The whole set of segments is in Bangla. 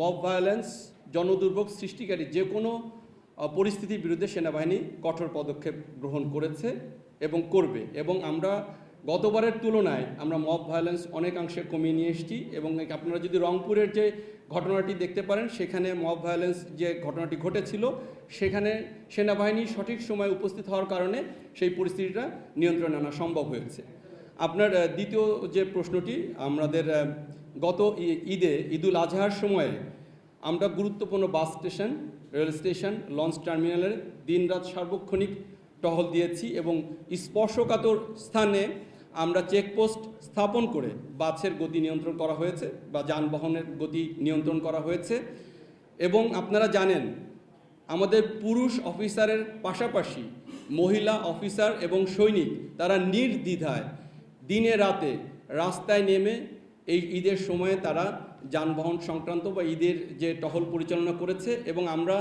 মব ভায়োলেন্স জনদুর্ভোগ সৃষ্টিকারী যে কোনো পরিস্থিতির বিরুদ্ধে সেনাবাহিনী কঠোর পদক্ষেপ গ্রহণ করেছে এবং করবে। এবং আমরা গতবারের তুলনায় আমরা মব ভায়োলেন্স অনেকাংশে কমিয়ে নিয়ে এসেছি এবং আপনারা যদি রংপুরের যে ঘটনাটি দেখতে পারেন, সেখানে মব ভায়োলেন্স যে ঘটনাটি ঘটেছিল, সেখানে সেনাবাহিনী সঠিক সময়ে উপস্থিত হওয়ার কারণে সেই পরিস্থিতিটা নিয়ন্ত্রণে আনা সম্ভব হয়েছে। আপনার দ্বিতীয় যে প্রশ্নটি, আমাদের গত ঈদে, ঈদুল আজহার সময়ে আমরা গুরুত্বপূর্ণ bus station, rail station, launch টার্মিনালের দিনরাত সার্বক্ষণিক টহল দিয়েছি এবং স্পর্শকাতর স্থানে আমরা চেকপোস্ট স্থাপন করে বাসের গতি নিয়ন্ত্রণ করা হয়েছে বা যানবাহনের গতি নিয়ন্ত্রণ করা হয়েছে এবং আপনারা জানেন, আমাদের পুরুষ অফিসারের পাশাপাশি মহিলা অফিসার এবং সৈনিক তারা নির্দ্বিধায় দিনে রাতে রাস্তায় নেমে এই ঈদের সময়ে তারা যানবাহন সংক্রান্ত বা ঈদের যে টহল পরিচালনা করেছে এবং আমরা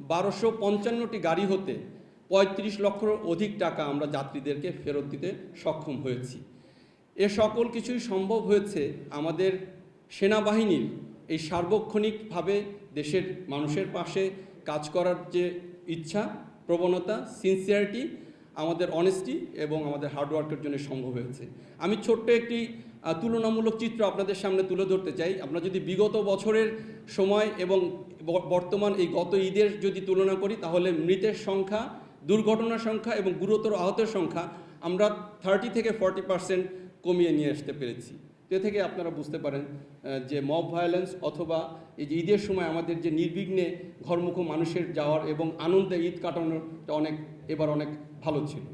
বারোশো পঞ্চান্নটি গাড়ি হতে পঁয়ত্রিশ লক্ষর অধিক টাকা আমরা যাত্রীদেরকে ফেরত দিতে সক্ষম হয়েছি। এ সকল কিছুই সম্ভব হয়েছে আমাদের সেনাবাহিনীর এই সার্বক্ষণিকভাবে দেশের মানুষের পাশে কাজ করার যে ইচ্ছা, প্রবণতা সিনসিয়ারিটি আমাদের অনেস্টি এবং আমাদের হার্ডওয়ার্কের জন্য সম্ভব হয়েছে। আমি ছোট্ট একটি তুলনামূলক চিত্র আপনাদের সামনে তুলে ধরতে চাই। আমরা যদি বিগত বছরের সময় এবং বর্তমান এই গত ঈদের যদি তুলনা করি, তাহলে মৃতের সংখ্যা, দুর্ঘটনার সংখ্যা এবং গুরুতর আহতের সংখ্যা আমরা থার্টি থেকে ফর্টি পার্সেন্ট কমিয়ে নিয়ে আসতে পেরেছি। তো থেকে আপনারা বুঝতে পারেন যে মব ভায়োলেন্স অথবা এই যে ঈদের সময় আমাদের যে নির্বিঘ্নে ঘরমুখ মানুষের যাওয়ার এবং আনন্দে ঈদ কাটানোটা অনেক, এবার অনেক ভালো ছিল।